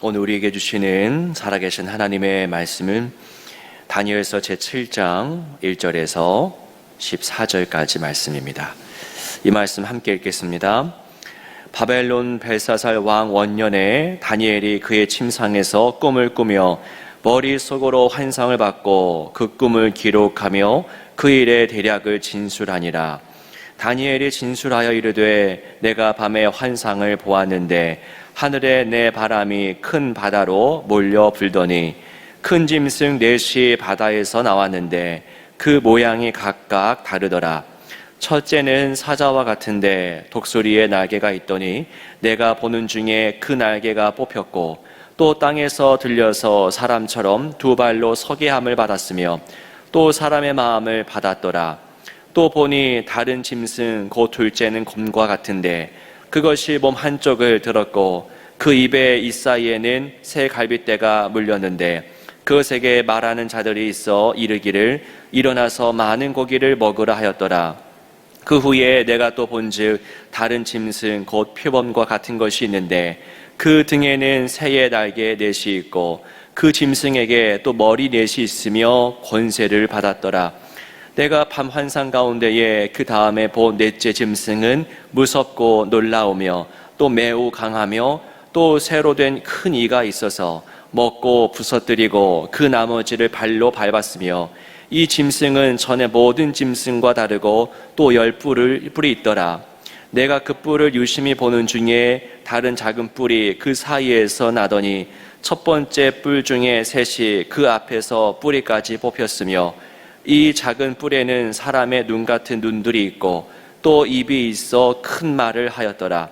오늘 우리에게 주시는 살아계신 하나님의 말씀은 다니엘서 제7장 1절에서 14절까지 말씀입니다. 이 말씀 함께 읽겠습니다. 바벨론 벨사살 왕 원년에 다니엘이 그의 침상에서 꿈을 꾸며 머릿속으로 환상을 받고 그 꿈을 기록하며 그 일의 대략을 진술하니라. 다니엘이 진술하여 이르되 내가 밤에 환상을 보았는데 하늘에 내 바람이 큰 바다로 몰려 불더니 큰 짐승 넷이 바다에서 나왔는데 그 모양이 각각 다르더라. 첫째는 사자와 같은데 독수리에 날개가 있더니 내가 보는 중에 그 날개가 뽑혔고 또 땅에서 들려서 사람처럼 두 발로 서게 함을 받았으며 또 사람의 마음을 받았더라. 또 보니 다른 짐승 곧 둘째는 곰과 같은데 그것이 몸 한쪽을 들었고 그 입에 이 사이에는 새 갈빗대가 물렸는데 그것에게 말하는 자들이 있어 이르기를 일어나서 많은 고기를 먹으라 하였더라. 그 후에 내가 또 본즉 다른 짐승 곧 표범과 같은 것이 있는데 그 등에는 새의 날개 넷이 있고 그 짐승에게 또 머리 넷이 있으며 권세를 받았더라. 내가 밤 환상 가운데에 그 다음에 본 넷째 짐승은 무섭고 놀라우며 또 매우 강하며 또 새로 된 큰 이가 있어서 먹고 부서뜨리고 그 나머지를 발로 밟았으며 이 짐승은 전에 모든 짐승과 다르고 또 열 뿔을 뿔이 있더라. 내가 그 뿔을 유심히 보는 중에 다른 작은 뿔이 그 사이에서 나더니 첫 번째 뿔 중에 셋이 그 앞에서 뿌리까지 뽑혔으며 이 작은 뿔에는 사람의 눈 같은 눈들이 있고 또 입이 있어 큰 말을 하였더라.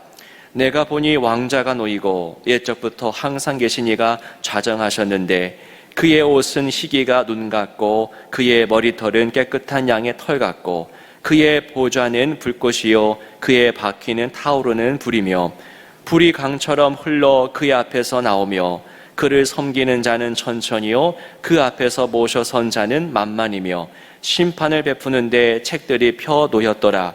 내가 보니 왕자가 놓이고 옛적부터 항상 계신 이가 좌정하셨는데 그의 옷은 희기가 눈 같고 그의 머리털은 깨끗한 양의 털 같고 그의 보좌는 불꽃이요 그의 바퀴는 타오르는 불이며 불이 강처럼 흘러 그의 앞에서 나오며 그를 섬기는 자는 천천히요 그 앞에서 모셔 선 자는 만만이며 심판을 베푸는데 책들이 펴 놓였더라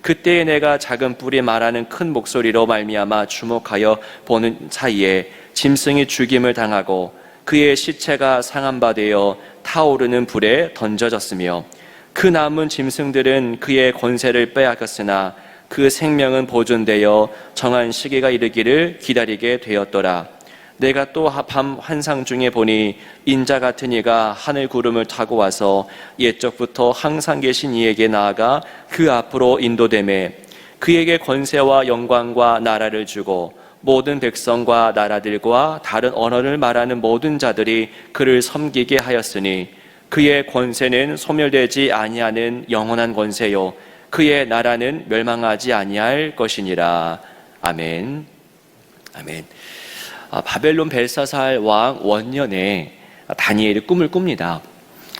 그때에 내가 작은 뿔이 말하는 큰 목소리로 말미암아 주목하여 보는 사이에 짐승이 죽임을 당하고 그의 시체가 상한 바 되어 타오르는 불에 던져졌으며 그 남은 짐승들은 그의 권세를 빼앗겼으나 그 생명은 보존되어 정한 시기가 이르기를 기다리게 되었더라. 내가 또 밤 환상 중에 보니 인자 같은 이가 하늘 구름을 타고 와서 옛적부터 항상 계신 이에게 나아가 그 앞으로 인도됨에 그에게 권세와 영광과 나라를 주고 모든 백성과 나라들과 다른 언어를 말하는 모든 자들이 그를 섬기게 하였으니 그의 권세는 소멸되지 아니하는 영원한 권세요. 그의 나라는 멸망하지 아니할 것이니라. 아멘. 아멘. 아, 바벨론 벨사살 왕 원년에 다니엘이 꿈을 꿉니다.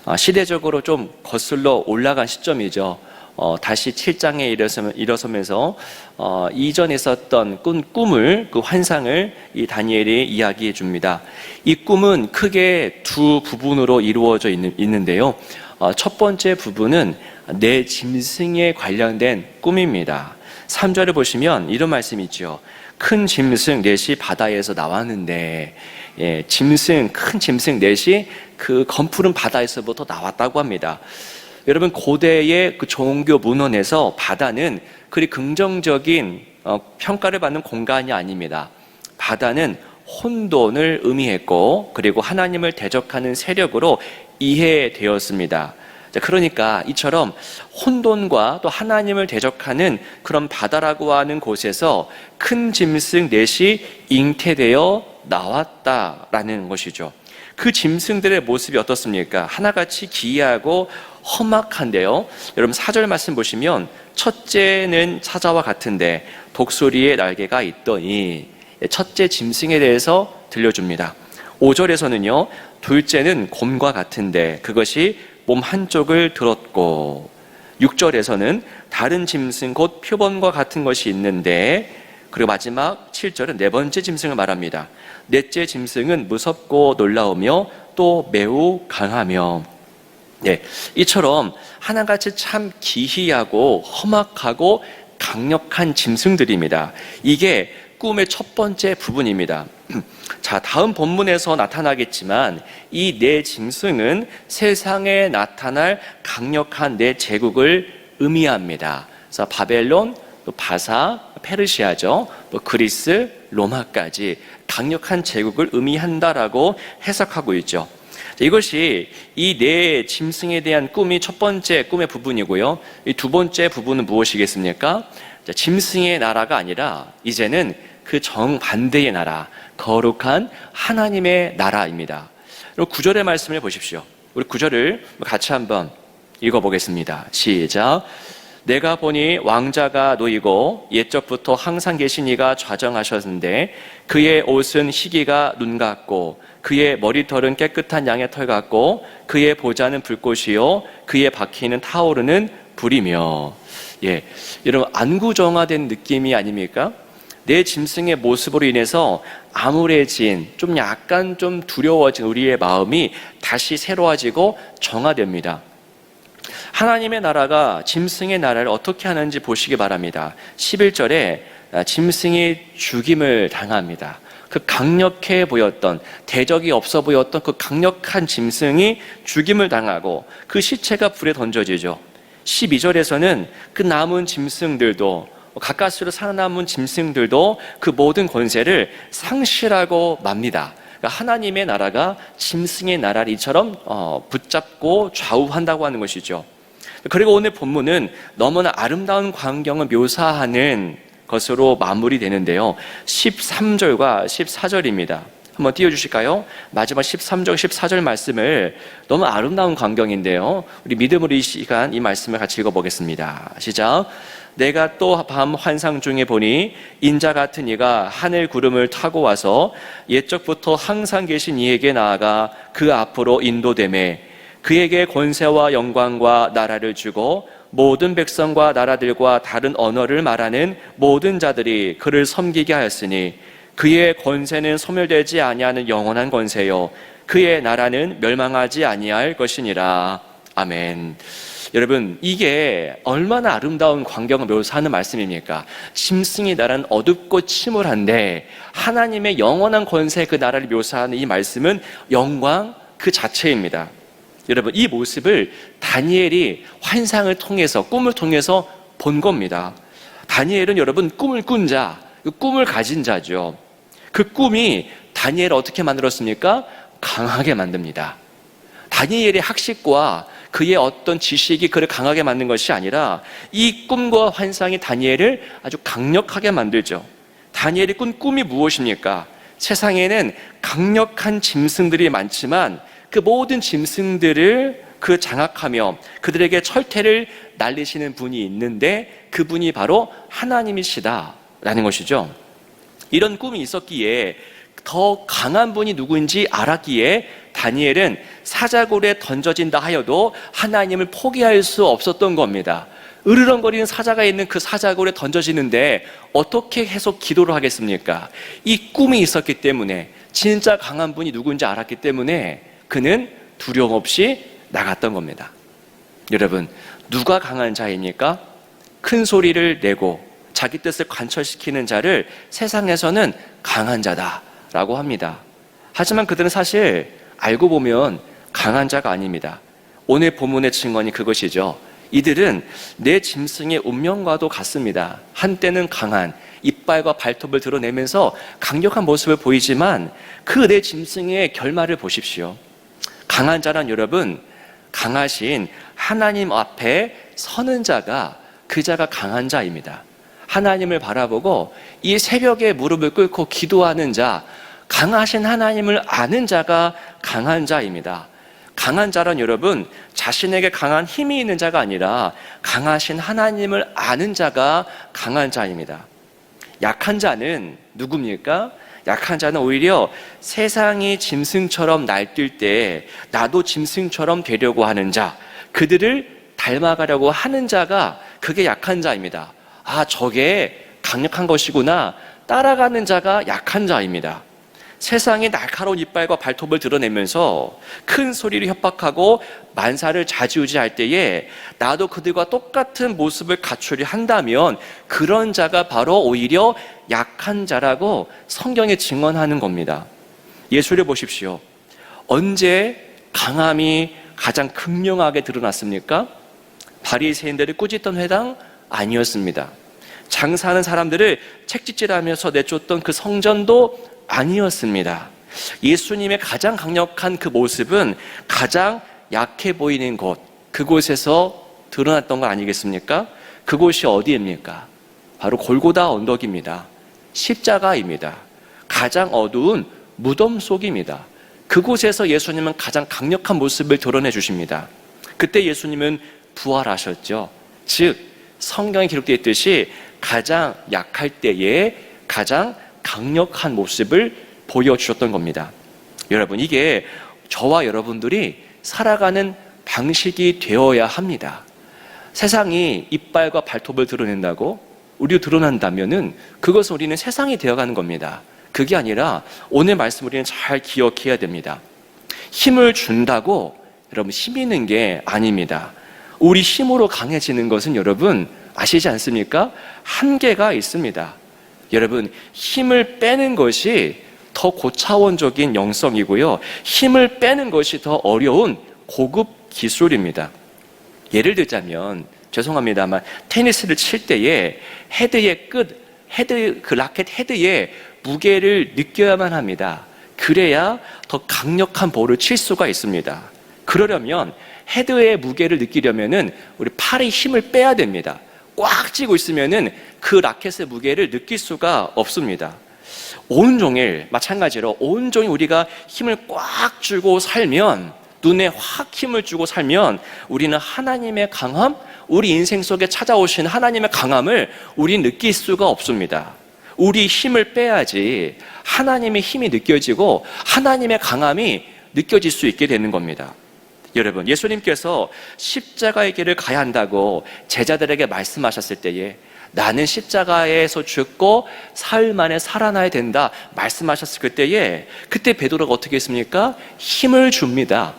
아, 시대적으로 좀 거슬러 올라간 시점이죠. 어, 다시 7장에 일어서면서 어, 이전에 있었던 꿈, 꿈을 그 환상을 이 다니엘이 이야기해 줍니다. 이 꿈은 크게 두 부분으로 이루어져 있는, 데요첫 어, 번째 부분은 내 짐승에 관련된 꿈입니다. 3절을 보시면 이런 말씀이 있죠. 큰 짐승 넷이 바다에서 나왔는데 예, 짐승 큰 짐승 넷이 그 검푸른 바다에서부터 나왔다고 합니다. 여러분 고대의 그 종교 문헌에서 바다는 그리 긍정적인 어, 평가를 받는 공간이 아닙니다. 바다는 혼돈을 의미했고 그리고 하나님을 대적하는 세력으로 이해되었습니다. 그러니까 이처럼 혼돈과 또 하나님을 대적하는 그런 바다라고 하는 곳에서 큰 짐승 넷이 잉태되어 나왔다라는 것이죠. 그 짐승들의 모습이 어떻습니까? 하나같이 기이하고 험악한데요. 여러분 사절 말씀 보시면 첫째는 사자와 같은데 독수리의 날개가 있더니 첫째 짐승에 대해서 들려줍니다. 5절에서는요. 둘째는 곰과 같은데 그것이 몸 한쪽을 들었고 6절에서는 다른 짐승 곧 표범과 같은 것이 있는데 그리고 마지막 7절은 네 번째 짐승을 말합니다. 넷째 짐승은 무섭고 놀라우며 또 매우 강하며 네, 이처럼 하나같이 참 기이하고 험악하고 강력한 짐승들입니다. 이게 꿈의 첫 번째 부분입니다. 자, 다음 본문에서 나타나겠지만 이내 짐승은 세상에 나타날 강력한 내 제국을 의미합니다. 그래서 바벨론, 또 바사, 페르시아죠. 또 그리스, 로마까지 강력한 제국을 의미한다라고 해석하고 있죠. 자, 이것이 이 네 짐승에 대한 꿈이 첫 번째 꿈의 부분이고요. 이 두 번째 부분은 무엇이겠습니까? 자, 짐승의 나라가 아니라 이제는 그 정반대의 나라, 거룩한 하나님의 나라입니다. 그리고 구절의 말씀을 보십시오. 우리 구절을 같이 한번 읽어보겠습니다. 시작. 내가 보니 왕자가 놓이고 옛적부터 항상 계신 이가 좌정하셨는데 그의 옷은 희기가 눈 같고 그의 머리털은 깨끗한 양의 털 같고 그의 보좌는 불꽃이요 그의 바퀴는 타오르는 불이며 예 여러분 안구정화된 느낌이 아닙니까? 내 짐승의 모습으로 인해서 암울해진 좀 약간 좀 두려워진 우리의 마음이 다시 새로워지고 정화됩니다. 하나님의 나라가 짐승의 나라를 어떻게 하는지 보시기 바랍니다. 11절에 짐승이 죽임을 당합니다. 그 강력해 보였던 대적이 없어 보였던 그 강력한 짐승이 죽임을 당하고 그 시체가 불에 던져지죠. 12절에서는 그 남은 짐승들도 가까스로 살아남은 짐승들도 그 모든 권세를 상실하고 맙니다. 그러니까 하나님의 나라가 짐승의 나라를 이처럼 어, 붙잡고 좌우한다고 하는 것이죠. 그리고 오늘 본문은 너무나 아름다운 광경을 묘사하는 것으로 마무리되는데요. 13절과 14절입니다. 한번 띄워주실까요? 마지막 13절, 14절 말씀을 너무 아름다운 광경인데요. 우리 믿음으로 이 시간 이 말씀을 같이 읽어보겠습니다. 시작. 내가 또 밤 환상 중에 보니 인자 같은 이가 하늘 구름을 타고 와서 옛적부터 항상 계신 이에게 나아가 그 앞으로 인도됨에 그에게 권세와 영광과 나라를 주고 모든 백성과 나라들과 다른 언어를 말하는 모든 자들이 그를 섬기게 하였으니 그의 권세는 소멸되지 아니하는 영원한 권세요 그의 나라는 멸망하지 아니할 것이니라 아멘. 여러분 이게 얼마나 아름다운 광경을 묘사하는 말씀입니까? 짐승이 나라는 어둡고 침울한데 하나님의 영원한 권세 그 나라를 묘사하는 이 말씀은 영광 그 자체입니다. 여러분 이 모습을 다니엘이 환상을 통해서 꿈을 통해서 본 겁니다. 다니엘은 여러분 꿈을 꾼 자, 그 꿈을 가진 자죠. 그 꿈이 다니엘을 어떻게 만들었습니까? 강하게 만듭니다. 다니엘의 학식과 그의 어떤 지식이 그를 강하게 만든 것이 아니라 이 꿈과 환상이 다니엘을 아주 강력하게 만들죠. 다니엘이 꾼 꿈이 무엇입니까? 세상에는 강력한 짐승들이 많지만 그 모든 짐승들을 그 장악하며 그들에게 철퇴를 날리시는 분이 있는데 그분이 바로 하나님이시다라는 것이죠. 이런 꿈이 있었기에 더 강한 분이 누구인지 알았기에 다니엘은 사자굴에 던져진다 하여도 하나님을 포기할 수 없었던 겁니다. 으르렁거리는 사자가 있는 그 사자굴에 던져지는데 어떻게 해서 기도를 하겠습니까? 이 꿈이 있었기 때문에 진짜 강한 분이 누구인지 알았기 때문에 그는 두려움 없이 나갔던 겁니다. 여러분, 누가 강한 자입니까? 큰 소리를 내고 자기 뜻을 관철시키는 자를 세상에서는 강한 자다라고 합니다. 하지만 그들은 사실 알고 보면 강한 자가 아닙니다. 오늘 본문의 증언이 그것이죠. 이들은 내 짐승의 운명과도 같습니다. 한때는 강한 이빨과 발톱을 드러내면서 강력한 모습을 보이지만 그 내 짐승의 결말을 보십시오. 강한 자란 여러분, 강하신 하나님 앞에 서는 자가 그 자가 강한 자입니다. 하나님을 바라보고 이 새벽에 무릎을 꿇고 기도하는 자, 강하신 하나님을 아는 자가 강한 자입니다. 강한 자란 여러분, 자신에게 강한 힘이 있는 자가 아니라 강하신 하나님을 아는 자가 강한 자입니다. 약한 자는 누굽니까? 약한 자는 오히려 세상이 짐승처럼 날뛸 때 나도 짐승처럼 되려고 하는 자, 그들을 닮아가려고 하는 자가 그게 약한 자입니다. 아, 저게 강력한 것이구나. 따라가는 자가 약한 자입니다. 세상에 날카로운 이빨과 발톱을 드러내면서 큰 소리로 협박하고 만사를 자지우지할 때에 나도 그들과 똑같은 모습을 갖추려 한다면 그런 자가 바로 오히려 약한 자라고 성경에 증언하는 겁니다. 예수를 보십시오. 언제 강함이 가장 극명하게 드러났습니까? 바리새인들이 꾸짖던 회당 아니었습니다. 장사하는 사람들을 책짓질하면서 내쫓던 그 성전도 아니었습니다. 예수님의 가장 강력한 그 모습은 가장 약해 보이는 곳, 그곳에서 드러났던 거 아니겠습니까? 그곳이 어디입니까? 바로 골고다 언덕입니다. 십자가입니다. 가장 어두운 무덤 속입니다. 그곳에서 예수님은 가장 강력한 모습을 드러내 주십니다. 그때 예수님은 부활하셨죠. 즉, 성경에 기록되어 있듯이 가장 약할 때에 가장 강력한 모습을 보여주셨던 겁니다. 여러분, 이게 저와 여러분들이 살아가는 방식이 되어야 합니다. 세상이 이빨과 발톱을 드러낸다고 우리도 드러난다면은 그것은 우리는 세상이 되어가는 겁니다. 그게 아니라 오늘 말씀 우리는 잘 기억해야 됩니다. 힘을 준다고 여러분 힘 있는 게 아닙니다. 우리 힘으로 강해지는 것은 여러분 아시지 않습니까? 한계가 있습니다. 여러분 힘을 빼는 것이 더 고차원적인 영성이고요. 힘을 빼는 것이 더 어려운 고급 기술입니다. 예를 들자면 죄송합니다만 테니스를 칠 때에 헤드의 끝, 헤드 그 라켓 헤드의 무게를 느껴야만 합니다. 그래야 더 강력한 볼을 칠 수가 있습니다. 그러려면 헤드의 무게를 느끼려면은 우리 팔의 힘을 빼야 됩니다. 꽉 쥐고 있으면은 그 라켓의 무게를 느낄 수가 없습니다. 온종일 마찬가지로 온종일 우리가 힘을 꽉 주고 살면 눈에 확 힘을 주고 살면 우리는 하나님의 강함, 우리 인생 속에 찾아오신 하나님의 강함을 우리 느낄 수가 없습니다. 우리 힘을 빼야지 하나님의 힘이 느껴지고 하나님의 강함이 느껴질 수 있게 되는 겁니다. 여러분, 예수님께서 십자가의 길을 가야 한다고 제자들에게 말씀하셨을 때에 나는 십자가에서 죽고 사흘 만에 살아나야 된다 말씀하셨을 그때에 그때 베드로가 어떻게 했습니까? 힘을 줍니다.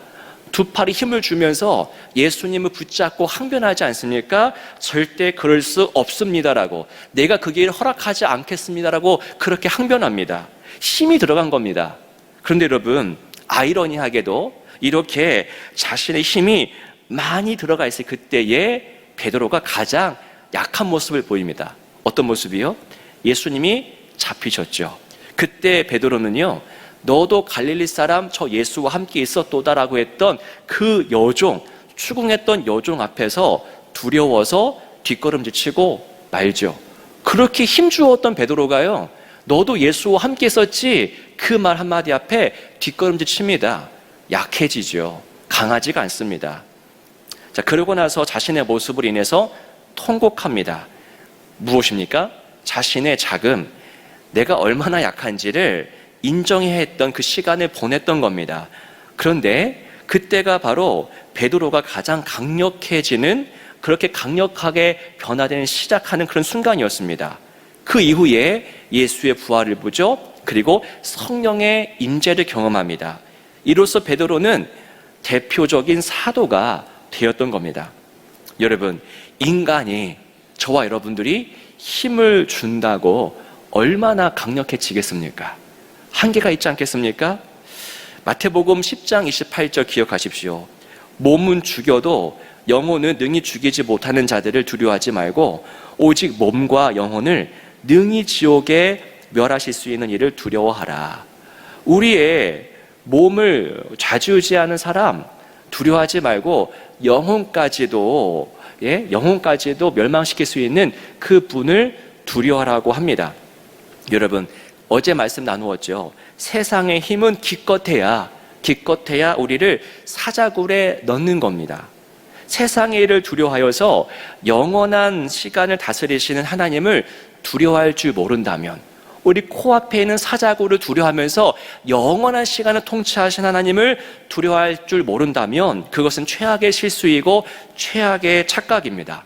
두 팔이 힘을 주면서 예수님을 붙잡고 항변하지 않습니까? 절대 그럴 수 없습니다라고 내가 그 길을 허락하지 않겠습니다라고 그렇게 항변합니다. 힘이 들어간 겁니다. 그런데 여러분 아이러니하게도 이렇게 자신의 힘이 많이 들어가 있을 그때에 베드로가 가장 약한 모습을 보입니다. 어떤 모습이요? 예수님이 잡히셨죠. 그때 베드로는요. 너도 갈릴리 사람 저 예수와 함께 있었도다라고 했던 그 여종, 추궁했던 여종 앞에서 두려워서 뒷걸음질 치고 말죠. 그렇게 힘주었던 베드로가요. 너도 예수와 함께 있었지 그 말 한마디 앞에 뒷걸음질 칩니다. 약해지죠. 강하지가 않습니다. 자, 그러고 나서 자신의 모습을 인해서 통곡합니다. 무엇입니까? 자신의 자금, 내가 얼마나 약한지를 인정해야 했던 그 시간을 보냈던 겁니다. 그런데 그때가 바로 베드로가 가장 강력해지는 그렇게 강력하게 변화되는 시작하는 그런 순간이었습니다. 그 이후에 예수의 부활을 보죠. 그리고 성령의 임재를 경험합니다. 이로써 베드로는 대표적인 사도가 되었던 겁니다. 여러분, 인간이 저와 여러분들이 힘을 준다고 얼마나 강력해지겠습니까? 한계가 있지 않겠습니까? 마태복음 10장 28절 기억하십시오. 몸은 죽여도 영혼은 능히 죽이지 못하는 자들을 두려워하지 말고 오직 몸과 영혼을 능히 지옥에 멸하실 수 있는 일을 두려워하라. 우리의 몸을 좌지우지하는 사람 두려워하지 말고 영혼까지도 예, 영혼까지도 멸망시킬 수 있는 그 분을 두려워하라고 합니다. 여러분, 어제 말씀 나누었죠. 세상의 힘은 기껏해야, 기껏해야 우리를 사자굴에 넣는 겁니다. 세상의 일을 두려워하여서 영원한 시간을 다스리시는 하나님을 두려워할 줄 모른다면, 우리 코앞에 있는 사자굴을 두려워하면서 영원한 시간을 통치하신 하나님을 두려워할 줄 모른다면 그것은 최악의 실수이고 최악의 착각입니다.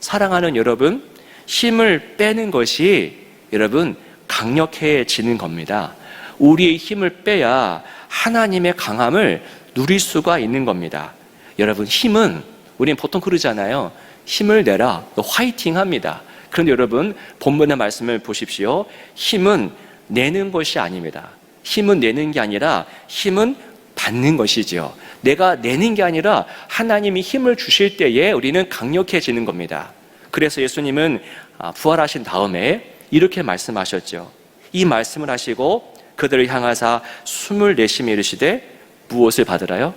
사랑하는 여러분, 힘을 빼는 것이 여러분 강력해지는 겁니다. 우리의 힘을 빼야 하나님의 강함을 누릴 수가 있는 겁니다. 여러분, 힘은 우리는 보통 그러잖아요. 힘을 내라. 너 화이팅 합니다. 그런데 여러분, 본문의 말씀을 보십시오. 힘은 내는 것이 아닙니다. 힘은 내는 게 아니라 힘은 받는 것이지요. 내가 내는 게 아니라 하나님이 힘을 주실 때에 우리는 강력해지는 겁니다. 그래서 예수님은 아, 부활하신 다음에 이렇게 말씀하셨죠. 이 말씀을 하시고 그들을 향하사 숨을 내쉬며 이르시되 무엇을 받으라요?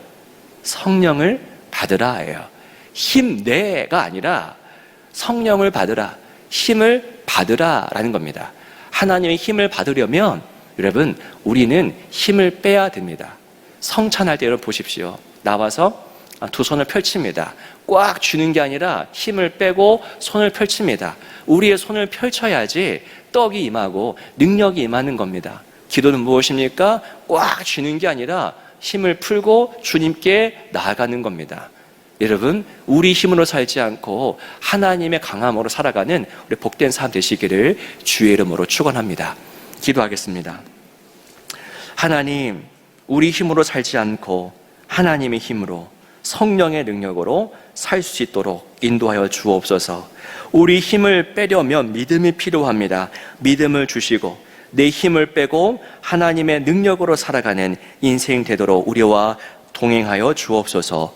성령을 받으라 예요. 힘내가 아니라 성령을 받으라, 힘을 받으라라는 겁니다. 하나님의 힘을 받으려면 여러분 우리는 힘을 빼야 됩니다. 성찬할 때 여러분 보십시오. 나와서 두 손을 펼칩니다. 꽉 쥐는 게 아니라 힘을 빼고 손을 펼칩니다. 우리의 손을 펼쳐야지 떡이 임하고 능력이 임하는 겁니다. 기도는 무엇입니까? 꽉 쥐는 게 아니라 힘을 풀고 주님께 나아가는 겁니다. 여러분, 우리 힘으로 살지 않고 하나님의 강함으로 살아가는 우리 복된 삶 되시기를 주의 이름으로 축원합니다. 기도하겠습니다. 하나님, 우리 힘으로 살지 않고 하나님의 힘으로 성령의 능력으로 살 수 있도록 인도하여 주옵소서. 우리 힘을 빼려면 믿음이 필요합니다. 믿음을 주시고 내 힘을 빼고 하나님의 능력으로 살아가는 인생 되도록 우리와 동행하여 주옵소서.